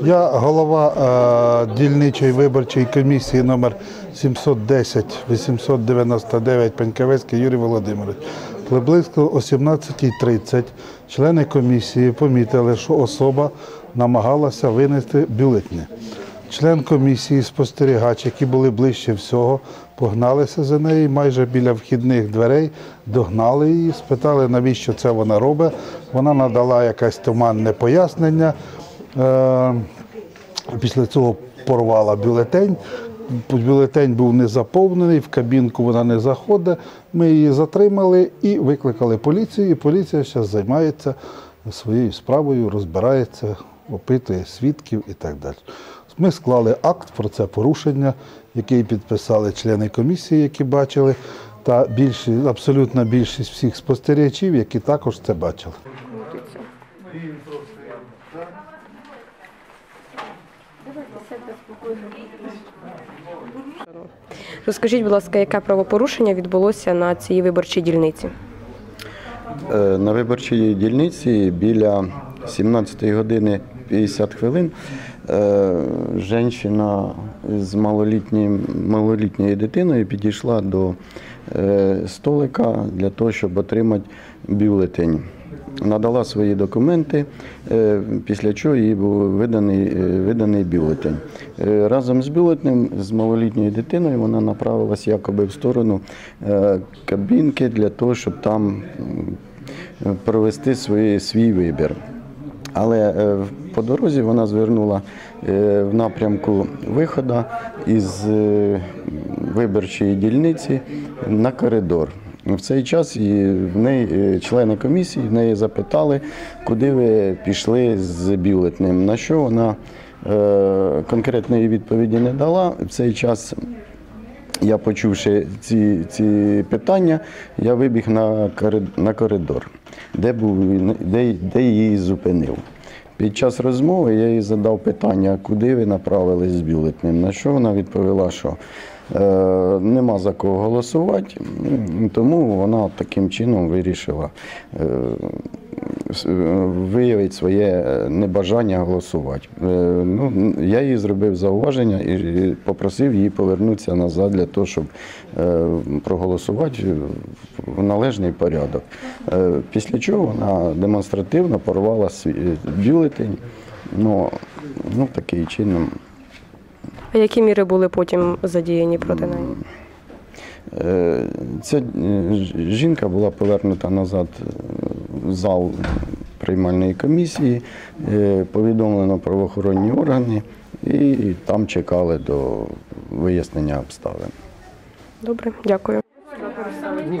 Я голова е, дільничої виборчої комісії номер 710-899 Пенькавецький Юрій Володимирович. Приблизно о 17.30 члени комісії помітили, що особа намагалася винести бюлетні. Член комісії, спостерігач, які були ближче всього, погналися за нею майже біля вхідних дверей, догнали її, спитали, навіщо це вона робить. Вона надала якесь туманне пояснення. Е, Після цього порвала бюлетень. Бюлетень був не заповнений, в кабінку вона не заходить. Ми її затримали і викликали поліцію. І поліція зараз займається своєю справою, розбирається, опитує свідків і так далі. Ми склали акт про це порушення, який підписали члени комісії, які бачили, та більшість, абсолютна більшість всіх спостерігачів, які також це бачили. Розкажіть, будь ласка, яке правопорушення відбулося на цій виборчій дільниці? Е, На виборчій дільниці біля 17 години 50 хвилин е, жінка з малолітньою дитиною підійшла до е, столика для того, щоб отримати бюлетень. Надала свої документи, е, після чого їй був виданий, виданий бюлетень. Разом з бюлетнем, з малолітньою дитиною, вона направилась якоби в сторону кабінки для того, щоб там провести свій, свій вибір. Але е, по дорозі вона звернула е, в напрямку виходу із е, виборчої дільниці на коридор. В цей час в неї члени комісії в неї запитали, куди ви пішли з бюлетнем. На що вона конкретної відповіді не дала. В цей час я почувши ці, ці питання, я вибіг на коридор, де, був, де, де її зупинив. Під час розмови я їй задав питання, куди ви направились з бюлетнем. На що вона відповіла, що е, нема за кого голосувати, тому вона таким чином вирішила е, е, своє е, небажання голосувати. Е, Ну, я їй зробив зауваження і попросив її повернутися назад для того, щоб проголосувати в належний порядок. Після чого вона демонстративно порвала бюлетень. Ну, ну таким чином. А які міри були потім задіяні проти неї? Ця жінка була повернута назад зал приймальної комісії, е, повідомлено правоохоронні органи і там чекали до вияснення обставин. Добре, дякую. Ні,